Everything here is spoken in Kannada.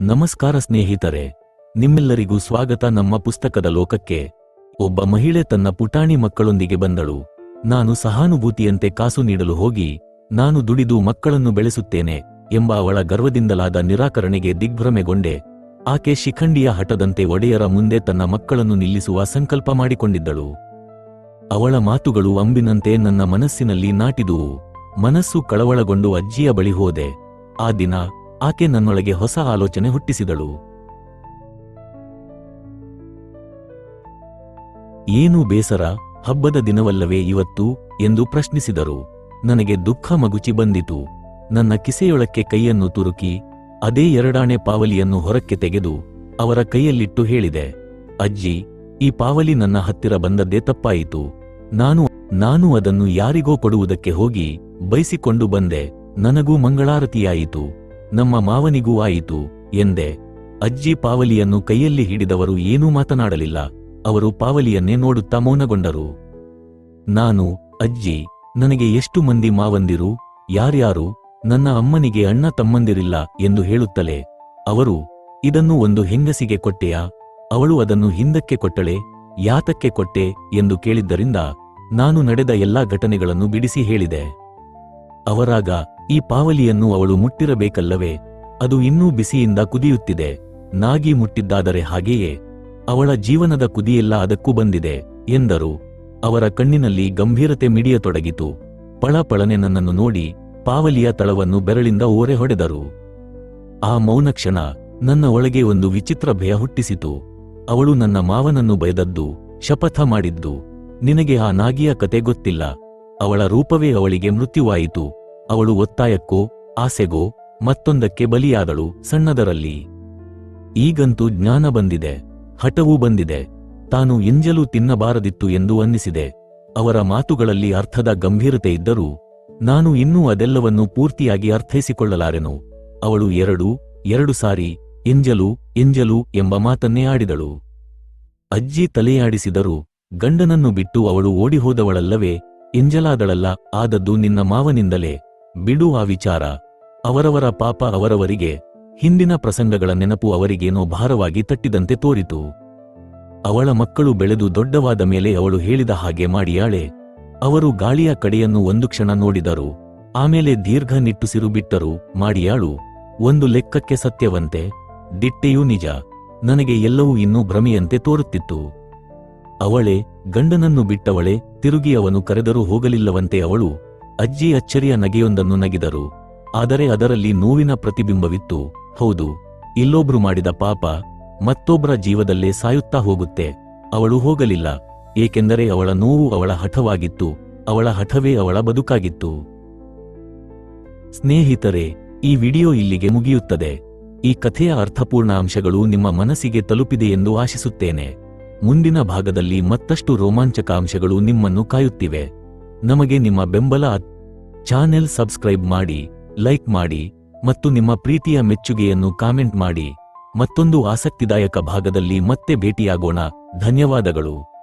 ನಮಸ್ಕಾರ ಸ್ನೇಹಿತರೆ, ನಿಮ್ಮೆಲ್ಲರಿಗೂ ಸ್ವಾಗತ ನಮ್ಮ ಪುಸ್ತಕದ ಲೋಕಕ್ಕೆ. ಒಬ್ಬ ಮಹಿಳೆ ತನ್ನ ಪುಟಾಣಿ ಮಕ್ಕಳೊಂದಿಗೆ ಬಂದಳು. ನಾನು ಸಹಾನುಭೂತಿಯಂತೆ ಕಾಸು ನೀಡಲು ಹೋಗಿ, ನಾನು ದುಡಿದು ಮಕ್ಕಳನ್ನು ಬೆಳೆಸುತ್ತೇನೆ ಎಂಬ ಅವಳ ಗರ್ವದಿಂದಲಾದ ನಿರಾಕರಣೆಗೆ ದಿಗ್ಭ್ರಮೆಗೊಂಡೆ. ಆಕೆ ಶಿಖಂಡಿಯ ಹಠದಂತೆ ಒಡೆಯರ ಮುಂದೆ ತನ್ನ ಮಕ್ಕಳನ್ನು ನಿಲ್ಲಿಸುವ ಸಂಕಲ್ಪ ಮಾಡಿಕೊಂಡಿದ್ದಳು. ಅವಳ ಮಾತುಗಳು ಅಂಬಿನಂತೆ ನನ್ನ ಮನಸ್ಸಿನಲ್ಲಿ ನಾಟಿದುವು. ಮನಸ್ಸು ಕಳವಳಗೊಂಡು ಅಜ್ಜಿಯ ಬಳಿ ಹೋದೆ. ಆ ದಿನ ಆಕೆ ನನ್ನೊಳಗೆ ಹೊಸ ಆಲೋಚನೆ ಹುಟ್ಟಿಸಿದಳು. ಏನು ಬೇಸರ, ಹಬ್ಬದ ದಿನವಲ್ಲವೇ ಇವತ್ತು? ಎಂದು ಪ್ರಶ್ನಿಸಿದರು. ನನಗೆ ದುಃಖ ಮಗುಚಿ ಬಂದಿತು. ನನ್ನ ಕಿಸೆಯೊಳಕ್ಕೆ ಕೈಯನ್ನು ತುರುಕಿ, ಅದೇ ಎರಡಾಣೆ ಪಾವಲಿಯನ್ನು ಹೊರಕ್ಕೆ ತೆಗೆದು, ಅವರ ಕೈಯಲ್ಲಿಟ್ಟು ಹೇಳಿದೆ, ಅಜ್ಜಿ, ಈ ಪಾವಲಿ ನನ್ನ ಹತ್ತಿರ ಬಂದದ್ದೇ ತಪ್ಪಾಯಿತು. ನಾನು ನಾನು ಅದನ್ನು ಯಾರಿಗೋ ಕೊಡುವುದಕ್ಕೆ ಹೋಗಿ ಬೈಸಿಕೊಂಡು ಬಂದೆ. ನನಗೂ ಮಂಗಳಾರತಿಯಾಯಿತು. ನಮ್ಮ ಮಾವನಿಗೂ ಆಯಿತು ಎಂದೆ. ಅಜ್ಜಿ ಪಾವಲಿಯನ್ನು ಕೈಯಲ್ಲಿ ಹಿಡಿದವರು ಏನೂ ಮಾತನಾಡಲಿಲ್ಲ. ಅವರು ಪಾವಲಿಯನ್ನೇ ನೋಡುತ್ತಾ ಮೌನಗೊಂಡರು. ನಾನು, ಅಜ್ಜಿ, ನನಗೆ ಎಷ್ಟು ಮಂದಿ ಮಾವಂದಿರು, ಯಾರ್ಯಾರು, ನನ್ನ ಅಮ್ಮನಿಗೆ ಅಣ್ಣ ತಮ್ಮಂದಿರಿಲ್ಲ ಎಂದು ಹೇಳುತ್ತಲೇ. ಅವರು, ಇದನ್ನು ಒಂದು ಹೆಂಗಸಿಗೆ ಕೊಟ್ಟೆಯಾ? ಅವಳು ಅದನ್ನು ಹಿಂದಕ್ಕೆ ಕೊಟ್ಟಳೆ, ಯಾತಕ್ಕೆ ಕೊಟ್ಟೆ ಎಂದು ಕೇಳಿದ್ದರಿಂದ ನಾನು ನಡೆದ ಎಲ್ಲಾ ಘಟನೆಗಳನ್ನು ಬಿಡಿಸಿ ಹೇಳಿದೆ. ಅವರಾಗ ಈ ಪಾವಲಿಯನ್ನು ಅವಳು ಮುಟ್ಟಿರಬೇಕಲ್ಲವೇ? ಅದು ಇನ್ನೂ ಬಿಸಿಯಿಂದ ಕುದಿಯುತ್ತಿದೆ. ನಾಗಿ ಮುಟ್ಟಿದ್ದಾದರೆ ಹಾಗೆಯೇ? ಅವಳ ಜೀವನದ ಕುದಿಯೆಲ್ಲ ಅದಕ್ಕೂ ಬಂದಿದೆ, ಎಂದರು. ಅವರ ಕಣ್ಣಿನಲ್ಲಿ ಗಂಭೀರತೆ ಮಿಡಿಯತೊಡಗಿತು. ಪಳಪಳನೆ ನನ್ನನ್ನು ನೋಡಿ ಪಾವಲಿಯ ತಳವನ್ನು ಬೆರಳಿಂದ ಓರೆ ಹೊಡೆದರು ಆ ಮೌನ ಕ್ಷಣ ನನ್ನ ಒಳಗೆ ಒಂದು ವಿಚಿತ್ರ ಭಯ ಹುಟ್ಟಿಸಿತು. ಅವಳು ನನ್ನ ಮಾವನನ್ನು ಬಯದದ್ದು ಶಪಥ ಮಾಡಿದ್ದು. ನಿನಗೆ ಆ ನಾಗಿಯ ಕತೆ ಗೊತ್ತಿಲ್ಲ. ಅವಳ ರೂಪವೇ ಅವಳಿಗೆ ಮೃತ್ಯುವಾಯಿತು. ಅವಳು ಒತ್ತಾಯಕ್ಕೋ, ಆಸೆಗೋ, ಮತ್ತೊಂದಕ್ಕೆ ಬಲಿಯಾದಳು ಸಣ್ಣದರಲ್ಲಿ. ಈಗಂತೂ ಜ್ಞಾನ ಬಂದಿದೆ, ಹಠವೂ ಬಂದಿದೆ. ತಾನು ಎಂಜಲು ತಿನ್ನಬಾರದಿತ್ತು ಎಂದು ಅನ್ನಿಸಿದೆ. ಅವರ ಮಾತುಗಳಲ್ಲಿ ಅರ್ಥದ ಗಂಭೀರತೆ ಇದ್ದರೂ, ನಾನು ಇನ್ನೂ ಅದೆಲ್ಲವನ್ನೂ ಪೂರ್ತಿಯಾಗಿ ಅರ್ಥೈಸಿಕೊಳ್ಳಲಾರೆನು. ಅವಳು ಎರಡು ಎರಡು ಸಾರಿ, ಎಂಜಲು ಎಂಜಲು ಎಂಬ ಮಾತನ್ನೇ ಆಡಿದಳು. ಅಜ್ಜಿ ತಲೆಯಾಡಿಸಿದರು ಗಂಡನನ್ನು ಬಿಟ್ಟು ಅವಳು ಓಡಿಹೋದವಳಲ್ಲವೇ ಎಂಜಲಾದಳಲ್ಲ, ಆದದ್ದು ನಿನ್ನ ಮಾವನಿಂದಲೇ. ಬಿಡು ಆ ವಿಚಾರ. ಅವರವರ ಪಾಪ ಅವರವರಿಗೆ, ಹಿಂದಿನ ಪ್ರಸಂಗಗಳ ನೆನಪು ಅವರಿಗೇನೋ ಭಾರವಾಗಿ ತಟ್ಟಿದಂತೆ ತೋರಿತು. ಅವಳ ಮಕ್ಕಳು ಬೆಳೆದು ದೊಡ್ಡವಾದ ಮೇಲೆ ಅವಳು ಹೇಳಿದ ಹಾಗೆ ಮಾಡಿಯಾಳೆ. ಅವರು ಗಾಳಿಯ ಕಡೆಯನ್ನು ಒಂದು ಕ್ಷಣ ನೋಡಿದರು. ಆಮೇಲೆ ದೀರ್ಘ ನಿಟ್ಟುಸಿರು ಬಿಟ್ಟರು, ಮಾಡಿಯಾಳು. ಒಂದು ಲೆಕ್ಕಕ್ಕೆ ಸತ್ಯವಂತೆ, ದಿಟ್ಟೆಯೂ ನಿಜ. ನನಗೆ ಎಲ್ಲವೂ ಇನ್ನೂ ಭ್ರಮೆಯಂತೆ ತೋರುತ್ತಿತ್ತು. ಅವಳೆ, ಗಂಡನನ್ನು ಬಿಟ್ಟವಳೆ, ತಿರುಗಿ ಅವನು ಕರೆದರೂ ಹೋಗಲಿಲ್ಲವಂತೆ ಅವಳು ಅಜ್ಜಿ ಅಚ್ಚರಿಯ ನಗೆಯೊಂದನ್ನು ನಗಿದರು. ಆದರೆ ಅದರಲ್ಲಿ ನೋವಿನ ಪ್ರತಿಬಿಂಬವಿತ್ತು. ಹೌದು, ಇಲ್ಲೊಬ್ರು ಮಾಡಿದ ಪಾಪ ಮತ್ತೊಬ್ಬರ ಜೀವದಲ್ಲೇ ಸಾಯುತ್ತಾ ಹೋಗುತ್ತೆ. ಅವಳು ಹೋಗಲಿಲ್ಲ, ಏಕೆಂದರೆ ಅವಳ ನೋವು ಅವಳ ಹಠವಾಗಿತ್ತು, ಅವಳ ಹಠವೇ ಅವಳ ಬದುಕಾಗಿತ್ತು. ಸ್ನೇಹಿತರೆ, ಈ ವಿಡಿಯೋ ಇಲ್ಲಿಗೆ ಮುಗಿಯುತ್ತದೆ. ಈ ಕಥೆಯ ಅರ್ಥಪೂರ್ಣ ಅಂಶಗಳು ನಿಮ್ಮ ಮನಸ್ಸಿಗೆ ತಲುಪಿದೆ ಎಂದು ಆಶಿಸುತ್ತೇನೆ. ಮುಂದಿನ ಭಾಗದಲ್ಲಿ ಮತ್ತಷ್ಟು ರೋಮಾಂಚಕಾಂಶಗಳು ನಿಮ್ಮನ್ನು ಕಾಯುತ್ತಿವೆ. ನಮಗೆ ನಿಮ್ಮ ಬೆಂಬಲ ಚಾನೆಲ್ ಸಬ್ಸ್ಕ್ರೈಬ್ ಮಾಡಿ, ಲೈಕ್ ಮಾಡಿ, ಮತ್ತು ನಿಮ್ಮ ಪ್ರೀತಿಯ ಮೆಚ್ಚುಗೆಯನ್ನು ಕಾಮೆಂಟ್ ಮಾಡಿ. ಮತ್ತೊಂದು ಆಸಕ್ತಿದಾಯಕ ಭಾಗದಲ್ಲಿ ಮತ್ತೆ ಭೇಟಿಯಾಗೋಣ. ಧನ್ಯವಾದಗಳು.